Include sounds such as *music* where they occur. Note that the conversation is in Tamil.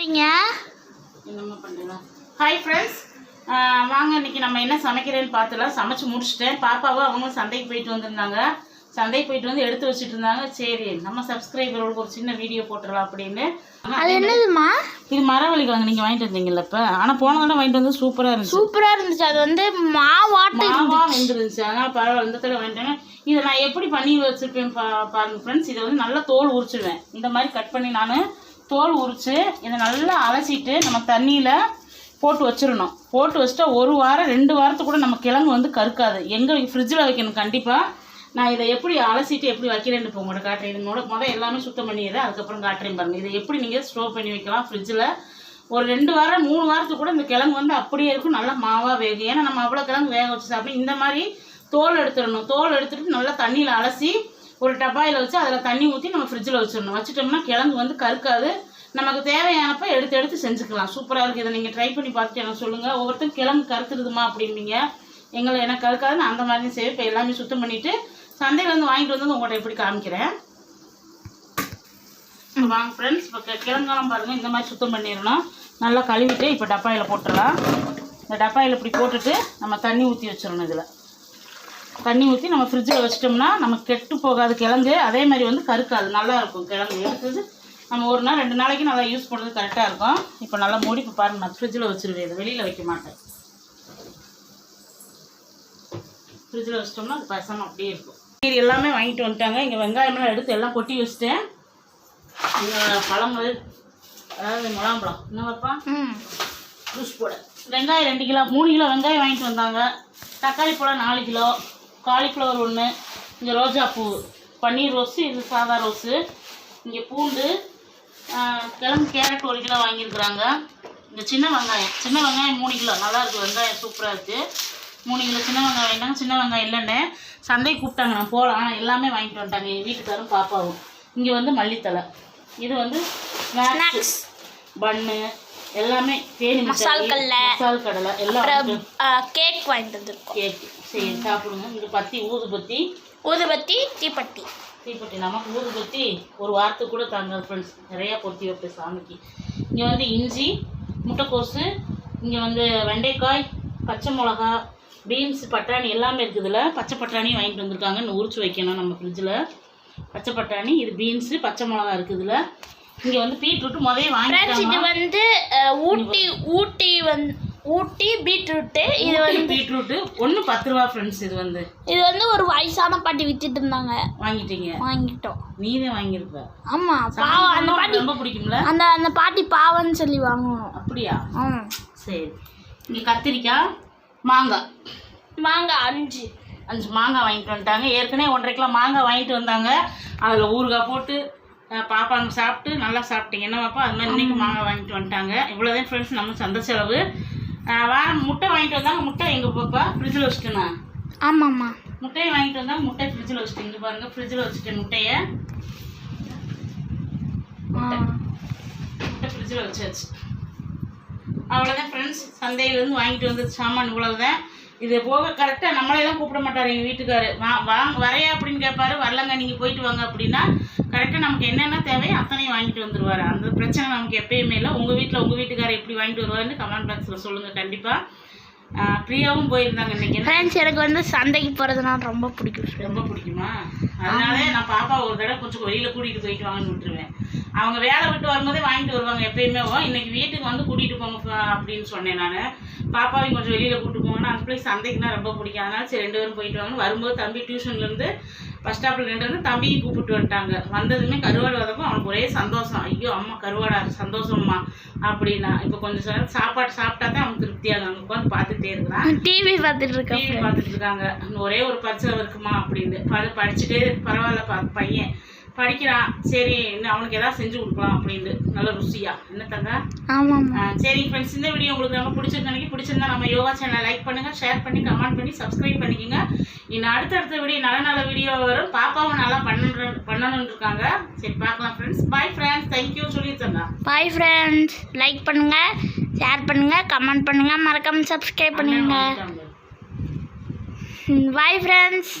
பண்ணுறீங்க என்னம்மா பண்ணுறீங்க ஹாய் ஃப்ரெண்ட்ஸ் வாங்க இன்னைக்கு நம்ம என்ன சமைக்கிறேன்னு பார்த்துலாம். சமைச்சு முடிச்சிட்டேன். பாப்பாவும் அவங்களும் சந்தைக்கு போயிட்டு வந்திருந்தாங்க. சந்தைக்கு போயிட்டு வந்து எடுத்து வச்சுட்டு இருந்தாங்க சரி நம்ம சப்ஸ்கிரைபர்களுக்கு ஒரு சின்ன வீடியோ போட்டுடலாம் அப்படின்னு. அது என்னதுமா இது மரவள்ளி கிழங்கு நீங்கள் வாங்கிட்டு வந்தீங்கல்ல இப்போ. ஆனால் போன தடவை வாங்கிட்டு வந்து சூப்பராக இருந்துச்சு. சூப்பராக இருந்துச்சு. அது வந்து மாவாட்டு மாவா வெந்துருந்துச்சு. அதனால பரவாயில்ல இந்த தடவை வாங்கிட்டேன் இதை நான் எப்படி பண்ணி வச்சிருப்பேன் பா பாருங்க ஃப்ரெண்ட்ஸ் இதை வந்து நல்லா தோல் உரிச்சிடுவேன் இந்த மாதிரி கட் பண்ணி நான் தோல் உரித்து இதை நல்லா அலசிட்டு நம்ம தண்ணியில் போட்டு வச்சிடணும். போட்டு வச்சுட்டா ஒரு வாரம் ரெண்டு வாரத்துக்கு கூட நம்ம கிழங்கு வந்து கருக்காது. எங்கே ஃப்ரிட்ஜில் வைக்கணும் கண்டிப்பாக நான் இதை எப்படி அலசிட்டு எப்படி வைக்கிறேன்னு இப்போ உங்களோட காட்டுறேன். இது மொதல் எல்லாமே சுத்தம் பண்ணிடுறேன் அதுக்கப்புறம் காட்டுறேன் பாருங்கள் இதை எப்படி நீங்கள் ஸ்டோர் பண்ணி வைக்கலாம் ஃப்ரிட்ஜில் ஒரு ரெண்டு வாரம் மூணு வாரத்துக்கு கூட இந்த கிழங்கு வந்து அப்படியே இருக்கும். நல்லா மாவாக வேகும். ஏன்னா நம்ம அவ்வளோ கிழங்கு வேக வச்சு சாப்பிடும் இந்த மாதிரி தோல் எடுத்துடணும். தோல் எடுத்துகிட்டு நல்லா தண்ணியில் அலசி ஒரு டப்பாயில் வச்சு அதில் தண்ணி ஊற்றி நம்ம ஃப்ரிட்ஜில் வச்சிடணும். வச்சுட்டோம்னா கிழங்கு வந்து கருக்காது. நமக்கு தேவையானப்ப எடுத்து எடுத்து செஞ்சுக்கலாம். சூப்பராக இருக்குது இதை நீங்கள் ட்ரை பண்ணி பார்த்துட்டு எனக்கு சொல்லுங்கள் ஒவ்வொருத்தரும் கிழங்கு கருத்துருதுமா அப்படிம்பீங்க. எங்களை எனக்கு கருக்காது நான் அந்த மாதிரி செய்வேன் இப்போ எல்லாமே சுத்தம் பண்ணிவிட்டு சந்தையிலேருந்து வாங்கிட்டு வந்து உங்கள்கிட்ட எப்படி காமிக்கிறேன். வாங்க ஃப்ரெண்ட்ஸ் இப்போ கிழங்கெல்லாம் பாருங்கள் இந்த மாதிரி சுத்தம் பண்ணிடணும். நல்லா கழுவிட்டு இப்போ டப்பாயில் போட்டுடலாம். இந்த டப்பாயில் இப்படி போட்டுட்டு நம்ம தண்ணி ஊற்றி வச்சிடணும் இதில். தண்ணி ஊற்றி நம்ம ஃப்ரிட்ஜில் வச்சிட்டோம்னா நமக்கு கெட்டு போகாது கிழங்கு. அதே மாதிரி வந்து கருக்காது. நல்லாயிருக்கும் கிழங்கு. எடுத்தது நம்ம ஒரு நாள் ரெண்டு நாளைக்கு நல்லா யூஸ் பண்ணுறது கரெக்டாக இருக்கும். இப்போ நல்லா மூடி இப்போ பாருங்க நான் ஃப்ரிட்ஜில் வச்சிருவேன். இது வெளியில் வைக்க மாட்டேன். ஃப்ரிட்ஜில் வச்சிட்டோம்னா அது பசங்க அப்படியே இருக்கும். இது எல்லாமே வாங்கிட்டு வந்துட்டாங்க. இங்கே வெங்காயமெல்லாம் எடுத்து எல்லாம் கொட்டி வச்சுட்டேன். இங்கே பழங்கள் அதாவது முலாம்பழம். என்ன வைப்பா ம். ஜூஸ் போட. வெங்காயம் ரெண்டு கிலோ மூணு கிலோ வெங்காயம் வாங்கிட்டு வந்தாங்க. தக்காளி பழம் நாலு கிலோ. காலிஃப்ளவர் ஒன்று இங்கே ரோஜா பூ. பன்னீர் ரோஸு இது சாதா ரோஸு. இங்கே பூண்டு கிழங்கு கேரட் ஒரு கிலோ வாங்கியிருக்கிறாங்க. இந்த சின்ன வெங்காயம் சின்ன வெங்காயம் மூணு கிலோ. நல்லா இருக்குது வெங்காயம் சூப்பராக இருக்குது மூணு கிலோ சின்ன வெங்காயம் வாங்கிட்டாங்க. சின்ன வெங்காயம் இல்லைன்னு சந்தைக்கு கூப்பிட்டாங்க. நான் போகலாம் ஆனால் எல்லாமே வாங்கிட்டு வந்துட்டாங்க. எங்கள் வீட்டுக்காரும் பாப்பாவும். இங்கே வந்து மல்லித்தலை இது வந்து ஸ்நாக்ஸ் பன்னு எல்லாமே தேனி மசால் கடலை. மசால் கடலை எல்லாம் கேக் வாங்கிட்டு வந்திருக்கோம். கேக் சரி சாப்பிடுங்க. இங்கே பத்தி ஊதுபத்தி. ஊதுபத்தி தீப்பட்டி. தீப்பெட்டி. நமக்கு ஊதுபத்தி ஒரு வாரத்துக்கு கூட தாங்க ஃப்ரெண்ட்ஸ் நிறையா பொத்தி வைப்பேன் சாமிக்கு. இங்கே வந்து இஞ்சி முட்டைக்கோசு இங்கே வந்து வெண்டைக்காய் பச்சை மிளகா பீன்ஸ் பட்டாணி எல்லாமே இருக்குதுல பச்சை பட்டாணி வாங்கிட்டு வந்திருக்காங்க. இன்னும் உரிச்சு வைக்கணும் நம்ம ஃப்ரிட்ஜில் பச்சை பட்டாணி இது பீன்ஸு பச்சை மிளகா இருக்குதுல இங்கே வந்து பீட்ரூட் முதல்ல ஃப்ரெண்ட்ஸ் வந்து ஊட்டி ஊட்டி வந்து ஊட்டி பீட்ரூட்டு இது வந்து பீட்ரூட்டு ஒன்று பத்து ரூபா ஃப்ரெண்ட்ஸ் இது வந்து. இது வந்து ஒரு வயசான பாட்டி வித்துட்டு இருந்தாங்க வாங்கிட்டீங்க? வாங்கிட்டோம். நீதான் வாங்கியிருப்ப. ஆமா பாவம் அந்த பாட்டி ரொம்ப பிடிக்கும்ல? அந்த அந்த பாட்டி பாவம்னு சொல்லி வாங்கணும். அப்படியா? ம் சரி. இங்கே கத்திரிக்காய் மாங்காய் மாங்காய் அஞ்சு. அஞ்சு மாங்காய் வாங்கிட்டு வந்துட்டாங்க. ஏற்கனவே ஒன்றரை கிலோ மாங்காய் வாங்கிட்டு வந்தாங்க. அதில் ஊறுகாய் போட்டு பாப்பாங்க சாப்பிட்டு நல்லா சாப்பிட்டீங்க. என்ன பாப்பா? அது மாதிரி இன்னைக்கு மாங்காய் வாங்கிட்டு வந்துட்டாங்க. இவ்வளோதான் ஃப்ரெண்ட்ஸ் நம்ம சந்தை செலவு. வாரம் முட்டை வாங்கிட்டு வந்தாங்க. முட்டை எங்கள் பாப்பா ஃப்ரிட்ஜில் வச்சுட்டேண்ணா ஆமாம்மா. முட்டையை வாங்கிட்டு வந்தாங்க முட்டை ஃப்ரிட்ஜில் வச்சுட்டேன் இங்கே பாருங்கள் ஃப்ரிட்ஜில் வச்சுட்டேன் முட்டையை. முட்டை ஃப்ரிட்ஜில் வச்சாச்சு. அவ்வளோதான் ஃப்ரெண்ட்ஸ் சந்தையிலேருந்து வாங்கிட்டு வந்தது சாமான் இவ்வளவுதான். இது போக கரெக்டாக நம்மளே தான் கூப்பிட மாட்டார் எங்கள் வீட்டுக்காரு. வா வாங்க வரையா அப்படின்னு கேட்பாரு வரலங்க நீங்கள் போயிட்டு வாங்க அப்படின்னா கரெக்டாக நமக்கு என்னென்ன தேவையோ அத்தனையும் வாங்கிட்டு வந்துருவாரு. அந்த பிரச்சனை நமக்கு எப்பயுமே இல்லை. உங்கள் வீட்டில் உங்கள் வீட்டுக்காரர் எப்படி வாங்கிட்டு வருவாருன்னு கமெண்ட் பாக்ஸில் சொல்லுங்கள் கண்டிப்பாக பிரியாவும் போயிருந்தாங்க இன்னைக்கு. ஃப்ரெண்ட்ஸ் எனக்கு வந்து சந்தைக்கு போகிறதுனா ரொம்ப பிடிக்கும் ரொம்ப பிடிக்குமா? அதனாலே நான் பாப்பா ஒரு தடவை கொஞ்சம் வெளியில கூட்டிட்டு போயிட்டு வாங்கன்னு விட்டுருவேன். அவங்க வேலை விட்டு வரும்போதே வாங்கிட்டு வருவாங்க எப்பயுமே. "ஓ, இன்னைக்கு வீட்டுக்கு வந்து கூட்டிட்டு போங்க பா" அப்படின்னு சொன்னேன் நான். பாப்பாவையும் கொஞ்சம் வெளியில கூட்டிட்டு போங்கன்னா அந்த பிள்ளை சந்தைக்குனா ரொம்ப பிடிக்கும். அதனால சரி ரெண்டு பேரும் போயிட்டு வாங்க. வரும்போது தம்பி டியூஷன்ல இருந்து பஸ் ஸ்டாப்ல நின்று தம்பியும் கூப்பிட்டு வந்துட்டாங்க. வந்ததுமே கருவாடு வதக்கும். அவனுக்கு ஒரே சந்தோஷம். ஐயோ அம்மா கருவாடா சந்தோஷம்மா அப்படின்னா. இப்போ கொஞ்சம் நேரம் சாப்பாடு சாப்பிட்டா தான் அவனுக்கு திருப்தியாகும் அங்கே உட்காந்து பார்த்துட்டே இருக்கிறான். டிவி *laughs* பார்த்துட்டு இருக்கேன் டிவி பார்த்துட்டு இருக்காங்க. ஒரே ஒரு பரிச்சை இருக்குமா அப்படின்னு. படி படிச்சுட்டே பரவாயில்ல பையன். படிக்கிறான் சரி இன்னும் அவனுக்கு ஏதாவது செஞ்சு கொடுக்கலாம் அப்படின்னு. நல்ல ருசியா. என்ன தங்க? சரி ஃப்ரெண்ட்ஸ் இந்த வீடியோ உங்களுக்கு ரொம்ப பிடிச்சிருக்கு நினைக்கி பிடிச்சிருந்தா நம்ம யோகா சேனலை லைக் பண்ணுங்க ஷேர் பண்ணி கமெண்ட் பண்ணி சப்ஸ்கிரைப் பண்ணிக்கோங்க. இன்னும் அடுத்தடுத்த வீடியோ நல்ல நல்ல வீடியோ வரும். பாப்பாவும் நல்லா பண்ணணும் பண்ணணும்னு இருக்காங்க. சரி பார்க்கலாம் ஃப்ரெண்ட்ஸ் பாய் ஃப்ரெண்ட்ஸ் தேங்க்யூ சொல்லியிருந்தாங்க பாய் ஃப்ரெண்ட்ஸ் லைக் பண்ணுங்க ஷேர் பண்ணுங்க கமெண்ட் பண்ணுங்க. மறக்காம சப்ஸ்கிரைப் பண்ணுங்க பாய் ஃப்ரெண்ட்ஸ்